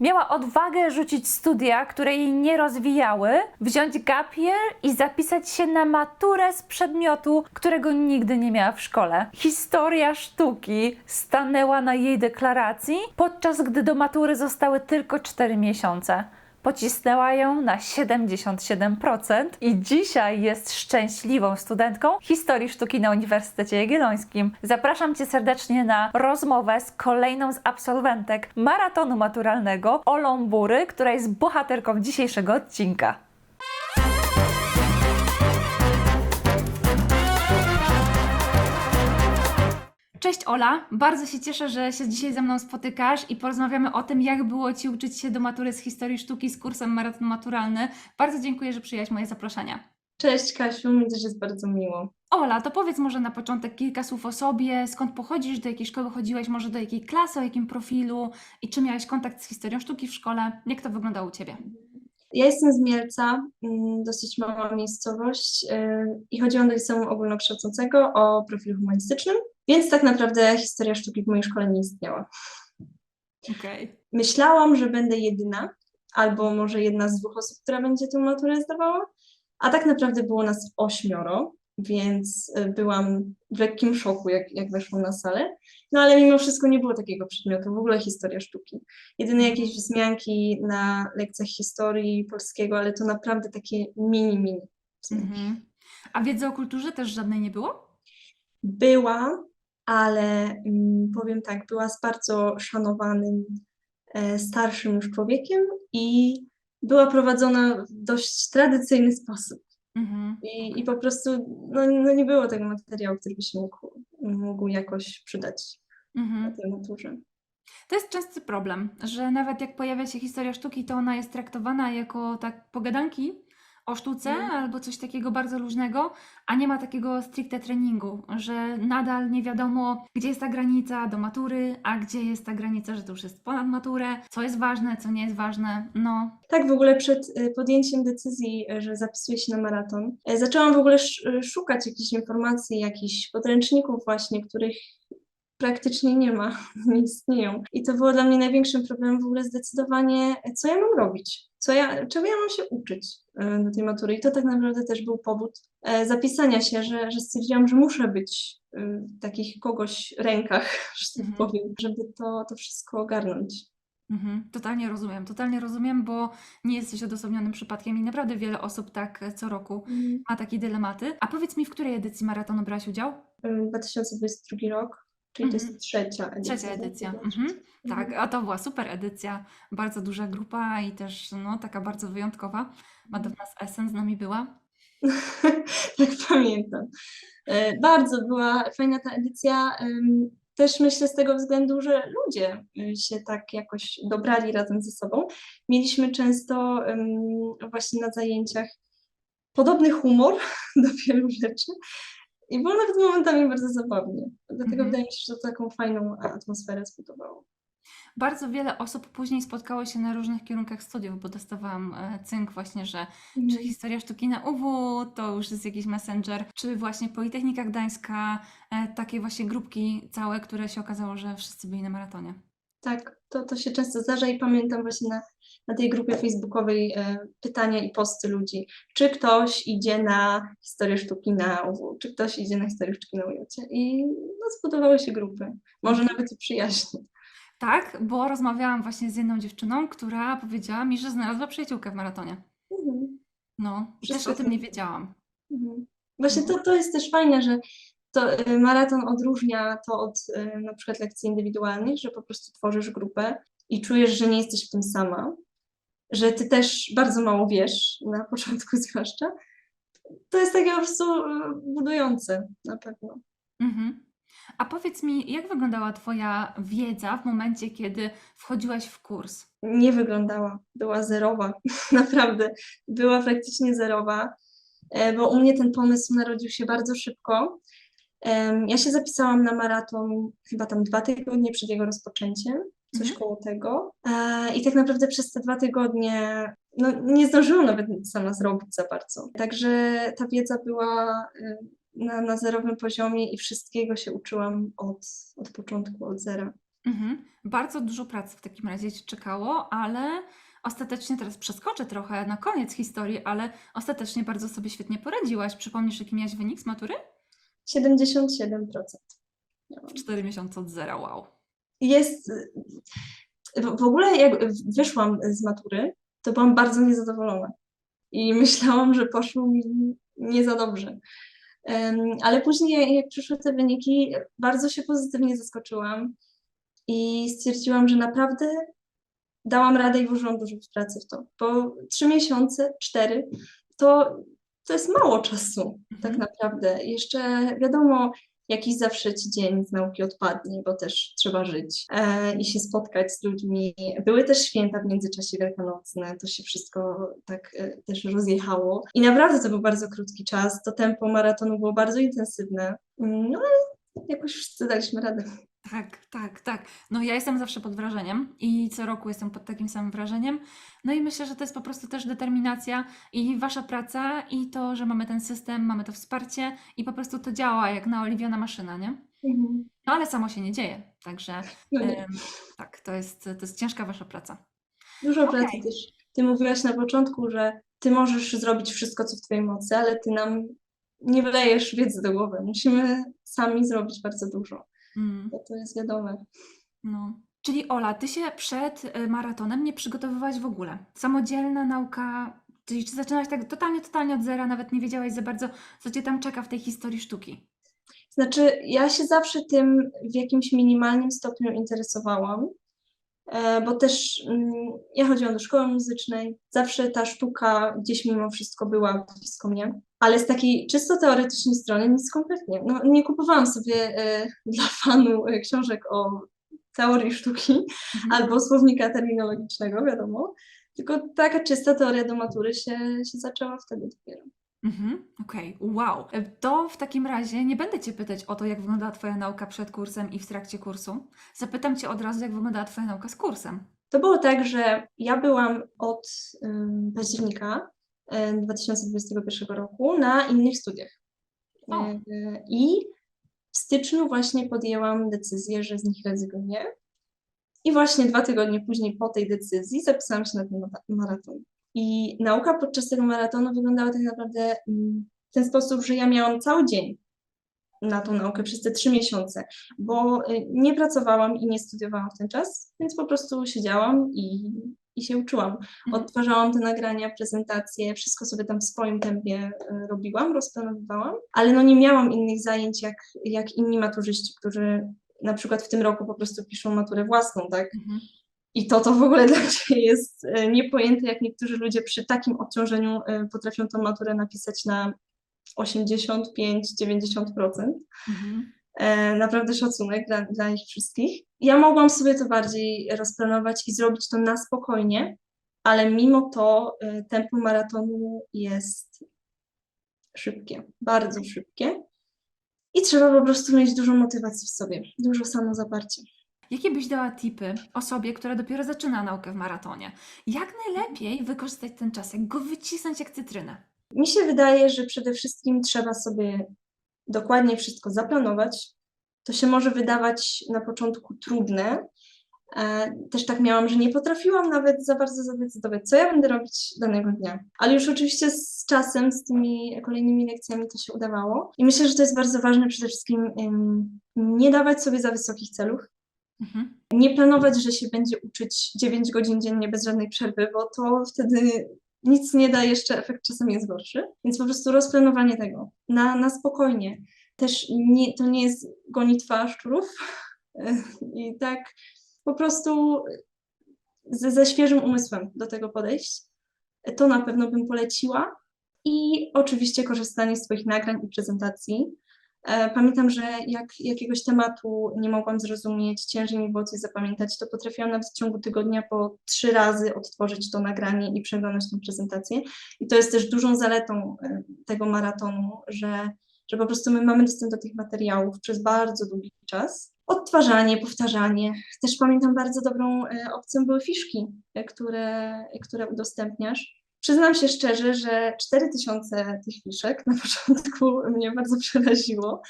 Miała odwagę rzucić studia, które jej nie rozwijały, wziąć gap year i zapisać się na maturę z przedmiotu, którego nigdy nie miała w szkole. Historia sztuki stanęła na jej deklaracji, podczas gdy do matury zostały tylko 4 miesiące. Pocisnęła ją na 77% i dzisiaj jest szczęśliwą studentką historii sztuki na Uniwersytecie Jagiellońskim. Zapraszam Cię serdecznie na rozmowę z kolejną z absolwentek maratonu maturalnego, Olą Bury, która jest bohaterką dzisiejszego odcinka. Cześć Ola, bardzo się cieszę, że się dzisiaj ze mną spotykasz i porozmawiamy o tym, jak było Ci uczyć się do matury z historii sztuki z kursem maraton maturalny. Bardzo dziękuję, że przyjęłaś moje zaproszenie. Cześć Kasiu, mi też jest bardzo miło. Ola, to powiedz może na początek kilka słów o sobie, skąd pochodzisz, do jakiej szkoły chodziłaś, może do jakiej klasy, o jakim profilu i czy miałeś kontakt z historią sztuki w szkole, jak to wyglądało u Ciebie? Ja jestem z Mielca, mm, dosyć mała miejscowość yy, i chodziłam do liceum ogólnokształcącego o profilu humanistycznym, więc tak naprawdę historia sztuki w mojej szkole nie istniała. Okej. Myślałam, że będę jedyna, albo może jedna z dwóch osób, która będzie tę maturę zdawała, a tak naprawdę było nas ośmioro, więc y, byłam w lekkim szoku, jak, jak weszłam na salę. No ale mimo wszystko nie było takiego przedmiotu, w ogóle historia sztuki. Jedyne jakieś wzmianki na lekcjach historii polskiego, ale to naprawdę takie mini, mini. Mhm. A wiedzy o kulturze też żadnej nie było? Była, ale mm, powiem tak, była z bardzo szanowanym, e, starszym już człowiekiem i była prowadzona w dość tradycyjny sposób. Mhm. I, i po prostu no, no nie było tego materiału, który by się mógł, mógł jakoś przydać na Mhm. tej maturze. To jest częsty problem, że nawet jak pojawia się historia sztuki, to ona jest traktowana jako tak pogadanki o sztuce Mhm. albo coś takiego bardzo luźnego, a nie ma takiego stricte treningu, że nadal nie wiadomo, gdzie jest ta granica do matury, a gdzie jest ta granica, że to już jest ponad maturę, co jest ważne, co nie jest ważne. No, Tak, w ogóle przed y, podjęciem decyzji, y, że zapisuję się na maraton, y, zaczęłam w ogóle sz- szukać jakichś informacji, jakichś podręczników właśnie, których praktycznie nie ma, nie istnieją. I to było dla mnie największym problemem w ogóle zdecydowanie, co ja mam robić, co ja, czego ja mam się uczyć y, do tej matury. I to tak naprawdę też był powód e, zapisania się, że, że stwierdziłam, że muszę być y, w takich kogoś rękach, że tak Mhm. powiem, żeby to, to wszystko ogarnąć. mhm, totalnie rozumiem, totalnie rozumiem, bo nie jesteś odosobnionym przypadkiem i naprawdę wiele osób tak e, co roku ma takie dylematy. A powiedz mi, w której edycji maratonu brałaś udział? Y, 2022 rok, czyli to Mhm. jest trzecia edycja. Trzecia edycja. tak? Mhm. Tak, Mhm. a to była super edycja, bardzo duża grupa i też no, taka bardzo wyjątkowa. Madonna z Essen z nami była. tak pamiętam. E, Bardzo była fajna ta edycja. Też myślę z tego względu, że ludzie y, się tak jakoś dobrali razem ze sobą. Mieliśmy często właśnie na zajęciach podobny humor do wielu rzeczy i było nawet momentami bardzo zabawnie. Dlatego Mhm. wydaje mi się, że to taką fajną atmosferę zbudowało. Bardzo wiele osób później spotkało się na różnych kierunkach studiów, bo dostawałam e, cynk właśnie, że czy Mhm. historia sztuki na UW to już jest jakiś messenger, czy właśnie Politechnika Gdańska, e, takie właśnie grupki całe, które się okazało, że wszyscy byli na maratonie. Tak, to, to się często zdarza i pamiętam właśnie na, na tej grupie facebookowej e, pytania i posty ludzi, czy ktoś idzie na historię sztuki na UW, czy ktoś idzie na historię sztuki na UJ. I no, zbudowały się grupy, może nawet i przyjaźnie. Tak, bo rozmawiałam właśnie z jedną dziewczyną, która powiedziała mi, że znalazła przyjaciółkę w maratonie. Mhm, No, i też Wszystko o tym nie wiedziałam. mhm. Właśnie to, to jest też fajne, że to e, maraton odróżnia to od e, na przykład lekcji indywidualnych, że po prostu tworzysz grupę i czujesz, że nie jesteś w tym sama, że ty też bardzo mało wiesz, na początku zwłaszcza. To jest takie po prostu e, budujące na pewno. Mhm. A powiedz mi, jak wyglądała Twoja wiedza w momencie, kiedy wchodziłaś w kurs? Nie wyglądała, była zerowa, naprawdę, była praktycznie zerowa, e, bo u mnie ten pomysł narodził się bardzo szybko. Ja się zapisałam na maraton chyba tam dwa tygodnie przed jego rozpoczęciem, coś Mhm. koło tego. E, I tak naprawdę przez te dwa tygodnie no, nie zdążyłam nawet sama zrobić za bardzo. Także ta wiedza była e, na, na zerowym poziomie i wszystkiego się uczyłam od, od początku, od zera. Mhm. Bardzo dużo pracy w takim razie Cię czekało, ale ostatecznie teraz przeskoczę trochę na koniec historii, ale ostatecznie bardzo sobie świetnie poradziłaś. Przypomnisz, jaki miałaś wynik z matury? 77%. miałam. W 4 miesiące od zera, wow. Jest, w ogóle jak wyszłam z matury, to byłam bardzo niezadowolona i myślałam, że poszło mi nie za dobrze. Ale później, jak przyszły te wyniki, bardzo się pozytywnie zaskoczyłam i stwierdziłam, że naprawdę dałam radę i włożyłam dużo pracy w to, bo trzy miesiące, cztery, to, to jest mało czasu tak Mhm. naprawdę. Jeszcze wiadomo, jakiś zawsze ci dzień z nauki odpadnie, bo też trzeba żyć e, i się spotkać z ludźmi. Były też święta w międzyczasie wielkanocne, to się wszystko tak e, też rozjechało. I naprawdę to był bardzo krótki czas, to tempo maratonu było bardzo intensywne, Mm, no ale jakoś wszyscy daliśmy radę. Tak, tak, tak. No ja jestem zawsze pod wrażeniem i co roku jestem pod takim samym wrażeniem. No i myślę, że to jest po prostu też determinacja i wasza praca i to, że mamy ten system, mamy to wsparcie i po prostu to działa jak naoliwiona maszyna, nie? Mhm. No ale samo się nie dzieje, także No nie. em, tak, to jest, to jest ciężka wasza praca. Dużo pracy Okej. też. Ty mówiłaś na początku, że ty możesz zrobić wszystko, co w twojej mocy, ale ty nam nie wylejesz wiedzy do głowy. Musimy sami zrobić bardzo dużo, Mm, bo to jest wiadome. no. Czyli Ola, ty się przed y, maratonem nie przygotowywałaś w ogóle. Samodzielna nauka, czyli czy zaczynałaś tak totalnie, totalnie od zera, nawet nie wiedziałaś za bardzo, co cię tam czeka w tej historii sztuki. Znaczy, ja się zawsze tym w jakimś minimalnym stopniu interesowałam, bo też mm, ja chodziłam do szkoły muzycznej, zawsze ta sztuka gdzieś mimo wszystko była blisko mnie, ale z takiej czysto teoretycznej strony nic kompletnie. No, nie kupowałam sobie e, dla fanu e, książek o teorii sztuki Mhm. albo słownika terminologicznego, wiadomo, tylko taka czysta teoria do matury się, się zaczęła wtedy dopiero. Mhm, okej, wow. E, To w takim razie nie będę Cię pytać o to, jak wyglądała Twoja nauka przed kursem i w trakcie kursu. Zapytam Cię od razu, jak wyglądała Twoja nauka z kursem. To było tak, że ja byłam od ym, października y, 2021 roku na innych studiach. O. Y, I w styczniu właśnie podjęłam decyzję, że z nich rezygnuję. I właśnie dwa tygodnie później po tej decyzji zapisałam się na ten maraton. I nauka podczas tego maratonu wyglądała tak naprawdę mm, w ten sposób, że ja miałam cały dzień na tą naukę przez te trzy miesiące, bo y, nie pracowałam i nie studiowałam w ten czas, więc po prostu siedziałam i, i się uczyłam. Mhm. Odtwarzałam te nagrania, prezentacje, wszystko sobie tam w swoim tempie y, robiłam, rozplanowywałam, ale no nie miałam innych zajęć jak, jak inni maturzyści, którzy na przykład w tym roku po prostu piszą maturę własną, tak? Mhm. I to to w ogóle dla mnie jest e, niepojęte, jak niektórzy ludzie przy takim obciążeniu e, potrafią tą maturę napisać na 85-90%. Mhm. E, Naprawdę szacunek dla, dla nich wszystkich. Ja mogłam sobie to bardziej rozplanować i zrobić to na spokojnie, ale mimo to tempo maratonu jest szybkie, bardzo szybkie. I trzeba po prostu mieć dużo motywacji w sobie, dużo samozaparcia. Jakie byś dała tipy osobie, która dopiero zaczyna naukę w maratonie? Jak najlepiej wykorzystać ten czas? Jak go wycisnąć jak cytrynę? Mi się wydaje, że przede wszystkim trzeba sobie dokładnie wszystko zaplanować. To się może wydawać na początku trudne. E, Też tak miałam, że nie potrafiłam nawet za bardzo zadecydować, co ja będę robić danego dnia. Ale już oczywiście z czasem, z tymi kolejnymi lekcjami to się udawało. I myślę, że to jest bardzo ważne przede wszystkim nie dawać sobie za wysokich celów. Mhm. Nie planować, że się będzie uczyć 9 godzin dziennie bez żadnej przerwy, bo to wtedy nic nie da, jeszcze efekt czasem jest gorszy. Więc po prostu rozplanowanie tego na, na spokojnie. Też nie, to nie jest gonitwa szczurów. I tak po prostu ze, ze świeżym umysłem do tego podejść. To na pewno bym poleciła. I oczywiście korzystanie z swoich nagrań i prezentacji. E, Pamiętam, że jak jakiegoś tematu nie mogłam zrozumieć, ciężej mi było coś zapamiętać, to potrafiłam nawet w ciągu tygodnia po trzy razy odtworzyć to nagranie i przeglądać tę prezentację. I to jest też dużą zaletą e, tego maratonu, że, że po prostu my mamy dostęp do tych materiałów przez bardzo długi czas. Odtwarzanie, powtarzanie. Też pamiętam bardzo dobrą e, opcją były fiszki, które, które udostępniasz. Przyznam się szczerze, że 4000 tych fiszek na początku mnie bardzo przeraziło,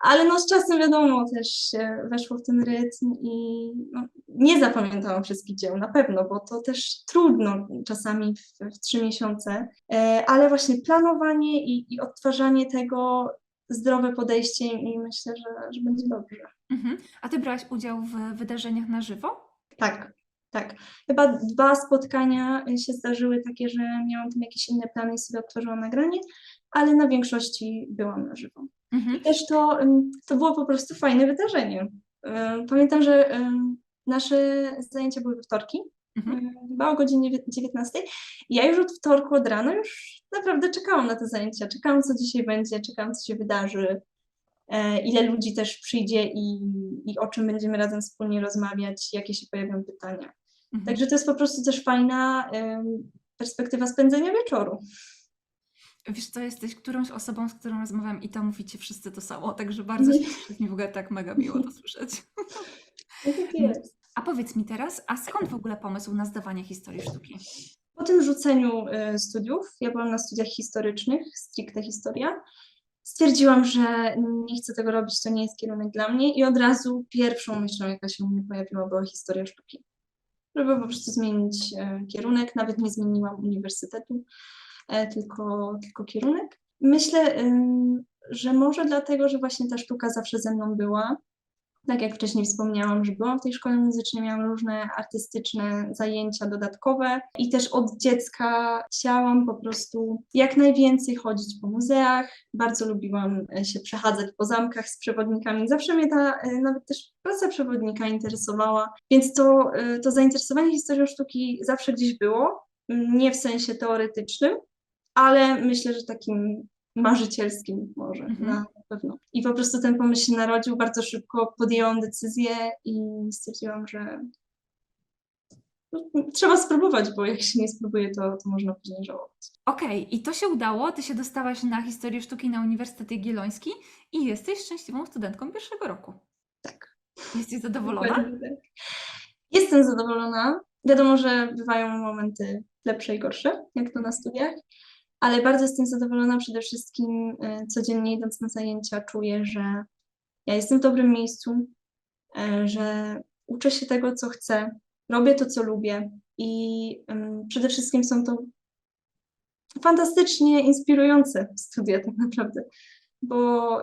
ale no z czasem wiadomo, też się weszło w ten rytm i no, nie zapamiętałam wszystkich dzieł, na pewno, bo to też trudno czasami w, trzy miesiące, e, ale właśnie planowanie i, i odtwarzanie tego, zdrowe podejście i myślę, że, że będzie dobrze. Mhm. A ty brałaś udział w wydarzeniach na żywo? Tak, tak. Chyba dwa spotkania się zdarzyły takie, że miałam tam jakieś inne plany i sobie odtworzyłam nagranie, ale na większości byłam na żywo. Mhm. Też to, to było po prostu fajne wydarzenie. Ym, Pamiętam, że ym, nasze zajęcia były we wtorki, Mhm. chyba o godzinie 19. I ja już od wtorku od rana już naprawdę czekałam na te zajęcia. Czekałam, co dzisiaj będzie, czekałam, co się wydarzy, e, ile ludzi też przyjdzie i, i o czym będziemy razem wspólnie rozmawiać, jakie się pojawią pytania. Mhm. Także to jest po prostu też fajna ym, perspektywa spędzenia wieczoru. Wiesz co, jesteś którąś osobą, z którą rozmawiam i to mówicie wszyscy to samo, także bardzo się cieszę, w ogóle tak mega miło to słyszeć. No tak jest. A powiedz mi teraz, a skąd w ogóle pomysł na zdawanie historii sztuki? Po tym rzuceniu y, studiów, ja byłam na studiach historycznych, stricte historia, stwierdziłam, że nie chcę tego robić, to nie jest kierunek dla mnie i od razu pierwszą myślą, jaka się u mnie pojawiła, była historia sztuki. Żeby po prostu zmienić e, kierunek, nawet nie zmieniłam uniwersytetu, e, tylko, tylko kierunek. Myślę, że może dlatego, że właśnie ta sztuka zawsze ze mną była, tak jak wcześniej wspomniałam, że byłam w tej szkole muzycznej, miałam różne artystyczne zajęcia dodatkowe i też od dziecka chciałam po prostu jak najwięcej chodzić po muzeach. Bardzo lubiłam e, się przechadzać po zamkach z przewodnikami. Zawsze mnie ta e, nawet też praca przewodnika interesowała, więc to, e, to zainteresowanie historią sztuki zawsze gdzieś było. m, Nie w sensie teoretycznym, ale myślę, że takim marzycielskim może Mhm. na pewno. I po prostu ten pomysł się narodził, bardzo szybko podjęłam decyzję i stwierdziłam, że no, trzeba spróbować, bo jak się nie spróbuje, to, to można później żałować. Okej, i to się udało, ty się dostałaś na historię sztuki na Uniwersytet Jagielloński i jesteś szczęśliwą studentką pierwszego roku. Tak. Jesteś zadowolona? Tak. Jestem zadowolona. Wiadomo, że bywają momenty lepsze i gorsze, jak to na studiach, ale bardzo jestem zadowolona przede wszystkim e, codziennie idąc na zajęcia, czuję, że ja jestem w dobrym miejscu, e, że uczę się tego, co chcę, robię to, co lubię i przede wszystkim są to fantastycznie inspirujące studia tak naprawdę, bo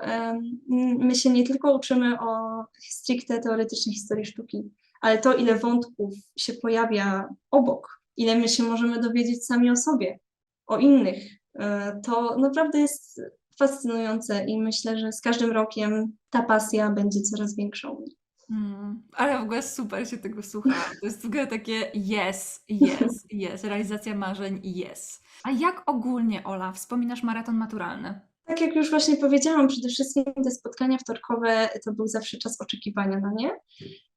my się nie tylko uczymy o stricte teoretycznej historii sztuki, ale to, ile wątków się pojawia obok, ile my się możemy dowiedzieć sami o sobie, o innych, e, to naprawdę jest fascynujące i myślę, że z każdym rokiem ta pasja będzie coraz większa. u mnie. Mm, ale w ogóle super się tego słucha. To jest w ogóle takie yes, yes, yes. Realizacja marzeń, yes. A jak ogólnie, Ola, wspominasz maraton maturalny? Tak jak już właśnie powiedziałam, przede wszystkim te spotkania wtorkowe to był zawsze czas oczekiwania na nie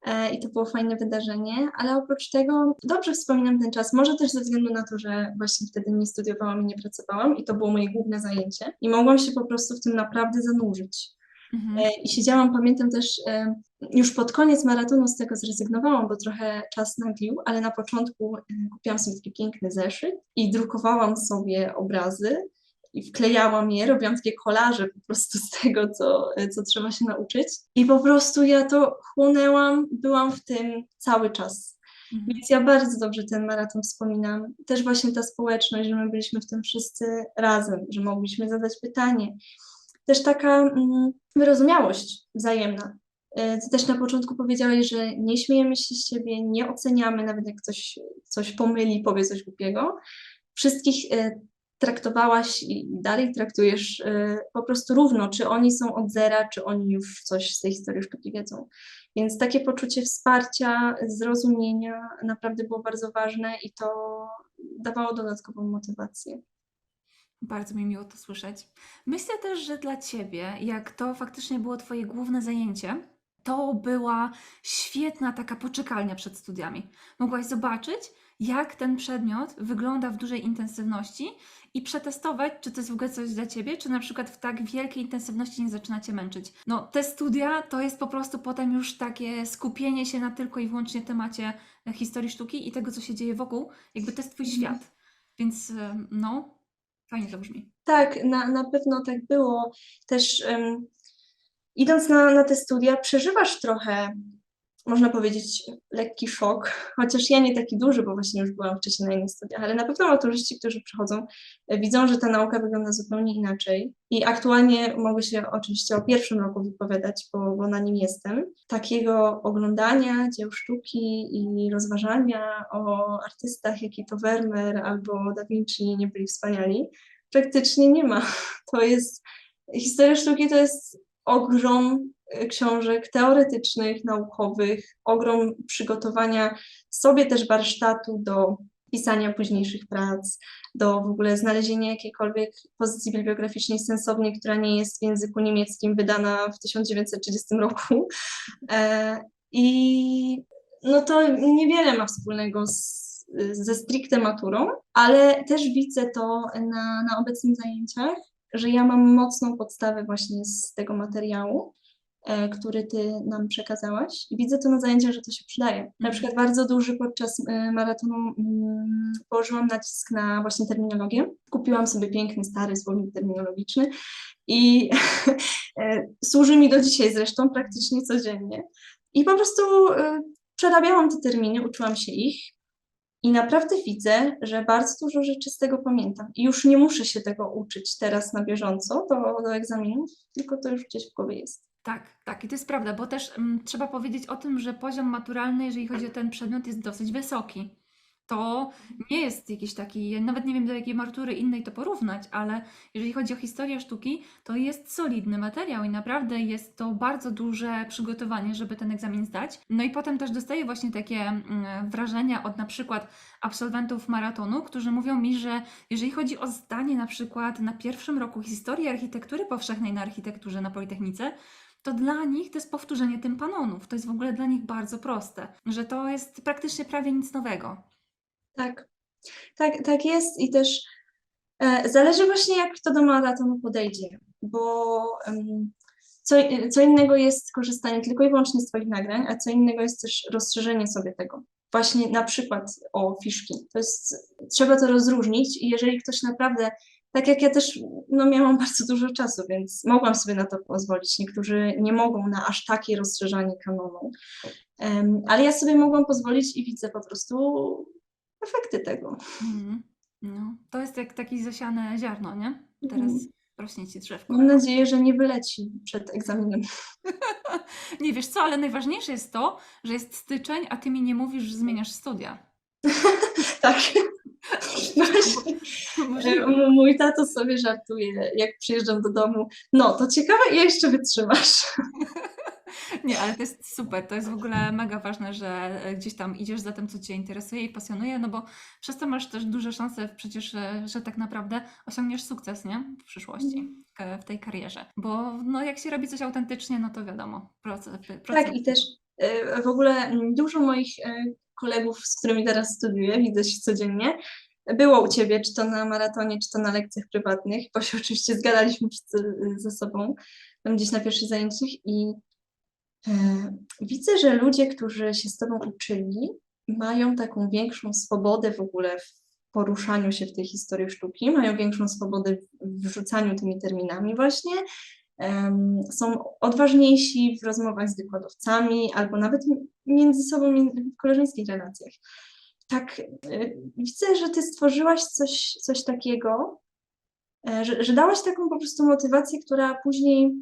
e, i to było fajne wydarzenie, ale oprócz tego dobrze wspominam ten czas, może też ze względu na to, że właśnie wtedy nie studiowałam i nie pracowałam i to było moje główne zajęcie i mogłam się po prostu w tym naprawdę zanurzyć. Mhm. E, I siedziałam, pamiętam też, e, już pod koniec maratonu z tego zrezygnowałam, bo trochę czas naglił, ale na początku kupiłam sobie taki piękny zeszyt i drukowałam sobie obrazy i wklejałam je, robiłam takie kolaże po prostu z tego, co, co trzeba się nauczyć. I po prostu ja to chłonęłam, byłam w tym cały czas. Mhm. Więc ja bardzo dobrze ten maraton wspominam. Też właśnie ta społeczność, że my byliśmy w tym wszyscy razem, że mogliśmy zadać pytanie. Też taka mm, wyrozumiałość wzajemna. E, Ty też na początku powiedziałeś, że nie śmiejemy się z siebie, nie oceniamy, nawet jak ktoś coś pomyli, powie coś głupiego. Wszystkich e, traktowałaś i dalej traktujesz e, po prostu równo, czy oni są od zera, czy oni już coś z tej historii sztuki wiedzą. Więc takie poczucie wsparcia, zrozumienia naprawdę było bardzo ważne i to dawało dodatkową motywację. Bardzo mi miło to słyszeć. Myślę też, że dla Ciebie, jak to faktycznie było Twoje główne zajęcie, to była świetna taka poczekalnia przed studiami. Mogłaś zobaczyć, jak ten przedmiot wygląda w dużej intensywności i przetestować, czy to jest w ogóle coś dla Ciebie, czy na przykład w tak wielkiej intensywności nie zaczyna Cię męczyć. No, te studia to jest po prostu potem już takie skupienie się na tylko i wyłącznie temacie e, historii sztuki i tego, co się dzieje wokół, jakby to jest Twój Mhm. świat. Więc e, no, fajnie to brzmi. Tak, na, na pewno tak było. Też em, idąc na, na te studia, przeżywasz trochę, można powiedzieć, lekki szok, chociaż ja nie taki duży, bo właśnie już byłam wcześniej na innych studiach, ale na pewno maturzyści, którzy przychodzą, e, widzą, że ta nauka wygląda zupełnie inaczej. I aktualnie mogę się oczywiście o pierwszym roku wypowiadać, bo, bo na nim jestem. Takiego oglądania dzieł sztuki i rozważania o artystach, jaki to Vermeer albo Da Vinci nie byli wspaniali, praktycznie nie ma. To jest, historia sztuki to jest ogrom książek teoretycznych, naukowych, ogrom przygotowania sobie też warsztatu do pisania późniejszych prac, do w ogóle znalezienia jakiejkolwiek pozycji bibliograficznej sensownej, która nie jest w języku niemieckim wydana w 1930 roku. E, I no to niewiele ma wspólnego z, ze stricte maturą, ale też widzę to na, na obecnych zajęciach, że ja mam mocną podstawę właśnie z tego materiału, e, który ty nam przekazałaś. I widzę to na zajęciach, że to się przydaje. Na przykład bardzo duży podczas e, maratonu mm, położyłam nacisk na właśnie terminologię. Kupiłam sobie piękny, stary słownik terminologiczny i e, służy mi do dzisiaj zresztą praktycznie codziennie. I po prostu e, przerabiałam te terminy, uczyłam się ich i naprawdę widzę, że bardzo dużo rzeczy z tego pamiętam. I już nie muszę się tego uczyć teraz na bieżąco do, do egzaminów, tylko to już gdzieś w głowie jest. Tak, tak, i to jest prawda, bo też mm, trzeba powiedzieć o tym, że poziom maturalny, jeżeli chodzi o ten przedmiot, jest dosyć wysoki. To nie jest jakiś taki, nawet nie wiem do jakiej matury innej to porównać, ale jeżeli chodzi o historię sztuki, to jest solidny materiał i naprawdę jest to bardzo duże przygotowanie, żeby ten egzamin zdać. No i potem też dostaję właśnie takie mm, wrażenia od na przykład absolwentów maratonu, którzy mówią mi, że jeżeli chodzi o zdanie na przykład na pierwszym roku historii architektury powszechnej na architekturze na Politechnice, to dla nich to jest powtórzenie tympanonów. To jest w ogóle dla nich bardzo proste, że to jest praktycznie prawie nic nowego. Tak, tak, tak jest i też e, zależy właśnie jak kto do maratonu podejdzie, bo em, co, co innego jest korzystanie tylko i wyłącznie z Twoich nagrań, a co innego jest też rozszerzenie sobie tego. Właśnie na przykład o fiszki. To jest, trzeba to rozróżnić i jeżeli ktoś naprawdę, tak jak ja też no, miałam bardzo dużo czasu, więc mogłam sobie na to pozwolić. Niektórzy nie mogą na aż takie rozszerzanie kanonu, Em, ale ja sobie mogłam pozwolić i widzę po prostu efekty tego. Mhm. No, to jest jak takie zasiane ziarno, nie? Teraz Mhm. rośnie ci drzewko. Mam nadzieję, że nie wyleci przed egzaminem. Nie wiesz co, ale najważniejsze jest to, że jest styczeń, a ty mi nie mówisz, że zmieniasz studia. Tak. Mój tato sobie żartuje, jak przyjeżdżam do domu. No, to ciekawe, ile jeszcze wytrzymasz. Nie, ale to jest super. To jest w ogóle mega ważne, że e, gdzieś tam idziesz za tym, co Cię interesuje i pasjonuje, no bo przez to masz też duże szanse przecież, że, że tak naprawdę osiągniesz sukces, nie? W przyszłości, e, w tej karierze. Bo no, jak się robi coś autentycznie, no to wiadomo, proces. proces Tak, i też e, w ogóle dużo moich e, kolegów, z którymi teraz studiuję, widzę się codziennie, było u Ciebie, czy to na maratonie, czy to na lekcjach prywatnych, bo się oczywiście zgadaliśmy ze sobą tam gdzieś na pierwszych zajęciach. I e, widzę, że ludzie, którzy się z Tobą uczyli, mają taką większą swobodę w ogóle w poruszaniu się w tej historii sztuki, mają większą swobodę w wrzucaniu tymi terminami właśnie, są odważniejsi w rozmowach z wykładowcami albo nawet między sobą w koleżeńskich relacjach. Tak, e, widzę, że ty stworzyłaś coś, coś takiego, e, że, że dałaś taką po prostu motywację, która później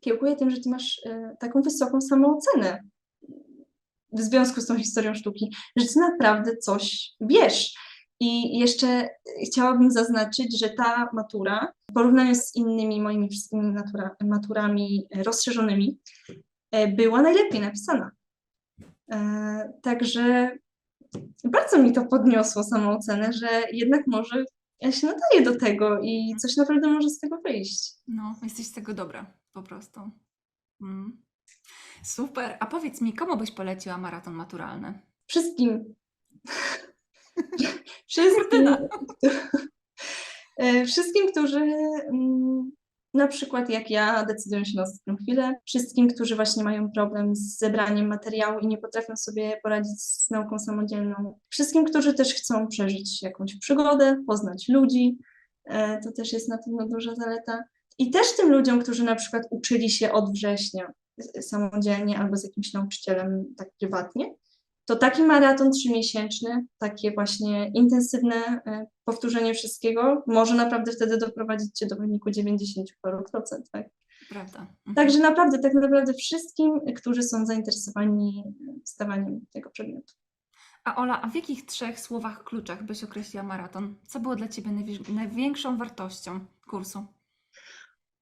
kiełkuje tym, że ty masz e, taką wysoką samoocenę w związku z tą historią sztuki, że ty naprawdę coś wiesz. I jeszcze chciałabym zaznaczyć, że ta matura w porównaniu z innymi moimi wszystkimi natura, maturami rozszerzonymi e, była najlepiej napisana. E, Także bardzo mi to podniosło samoocenę, że jednak może ja się nadaję do tego i coś naprawdę może z tego wyjść. No, jesteś z tego dobra, po prostu. Mm. Super. A powiedz mi, komu byś poleciła maraton maturalny? Wszystkim. Wszystkim, Kurtyna. E, wszystkim, którzy mm, na przykład jak ja decydują się na ostatnią chwilę, wszystkim, którzy właśnie mają problem z zebraniem materiału i nie potrafią sobie poradzić z nauką samodzielną, wszystkim, którzy też chcą przeżyć jakąś przygodę, poznać ludzi, e, to też jest na pewno duża zaleta. I też tym ludziom, którzy na przykład uczyli się od września s- samodzielnie albo z jakimś nauczycielem tak prywatnie, to taki maraton trzymiesięczny, takie właśnie intensywne e, powtórzenie wszystkiego może naprawdę wtedy doprowadzić cię do wyniku 90 paru procent, tak? Prawda. Mhm. Także naprawdę, tak naprawdę wszystkim, którzy są zainteresowani zdawaniem tego przedmiotu. A Ola, a w jakich trzech słowach kluczach byś określiła maraton? Co było dla Ciebie najwi- największą wartością kursu?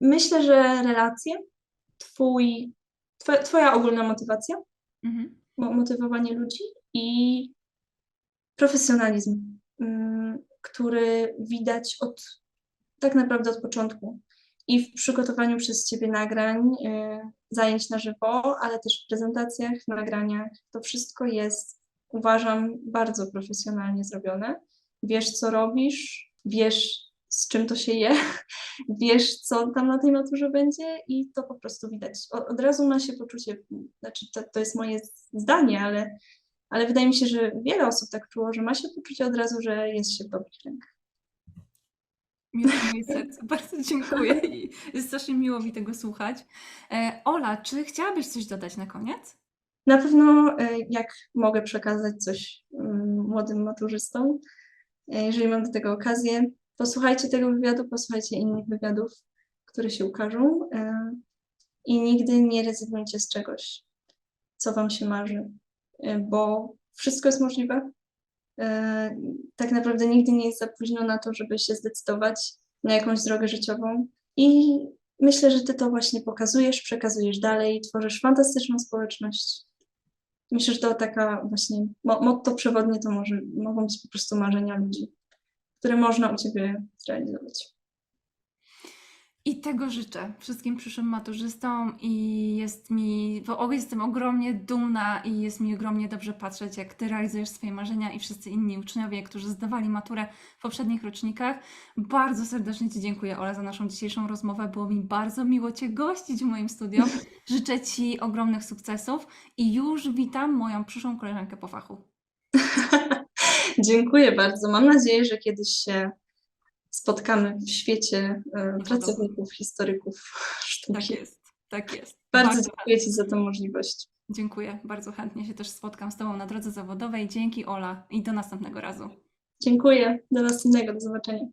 Myślę, że relacje, twój, twoja, twoja ogólna motywacja, Mhm. Mo- motywowanie ludzi i profesjonalizm, mm, który widać od tak naprawdę od początku. I w przygotowaniu przez Ciebie nagrań, y, zajęć na żywo, ale też w prezentacjach, nagraniach. To wszystko jest, uważam, bardzo profesjonalnie zrobione. Wiesz, co robisz, wiesz, z czym to się je, wiesz, co tam na tej maturze będzie i to po prostu widać. Od razu ma się poczucie, znaczy to, to jest moje zdanie, ale, ale wydaje mi się, że wiele osób tak czuło, że ma się poczucie od razu, że jest się w dobrych rękach. Miło moje serce. Bardzo dziękuję i jest strasznie miło mi tego słuchać. E, Ola, czy chciałabyś coś dodać na koniec? Na pewno, e, jak mogę przekazać coś mm, młodym maturzystom, e, jeżeli mam do tego okazję, posłuchajcie tego wywiadu, posłuchajcie innych wywiadów, które się ukażą e, i nigdy nie rezygnujcie z czegoś, co Wam się marzy, e, bo wszystko jest możliwe. E, Tak naprawdę nigdy nie jest za późno na to, żeby się zdecydować na jakąś drogę życiową i myślę, że Ty to właśnie pokazujesz, przekazujesz dalej, tworzysz fantastyczną społeczność. Myślę, że to taka właśnie mo- motto przewodnie to może, mogą być po prostu marzenia ludzi, które można u Ciebie zrealizować. I tego życzę wszystkim przyszłym maturzystom i jest mi, bo jestem ogromnie dumna i jest mi ogromnie dobrze patrzeć, jak Ty realizujesz swoje marzenia i wszyscy inni uczniowie, którzy zdawali maturę w poprzednich rocznikach. Bardzo serdecznie Ci dziękuję, Ola, za naszą dzisiejszą rozmowę. Było mi bardzo miło Cię gościć w moim studio. Życzę Ci ogromnych sukcesów i już witam moją przyszłą koleżankę po fachu. Dziękuję bardzo. Mam nadzieję, że kiedyś się spotkamy w świecie e, pracowników, historyków Tak sztuki. jest, tak jest. Bardzo dziękuję Ci za tę możliwość. Dziękuję, bardzo chętnie się też spotkam z Tobą na drodze zawodowej. Dzięki Ola i do następnego razu. Dziękuję. Do następnego. Do zobaczenia.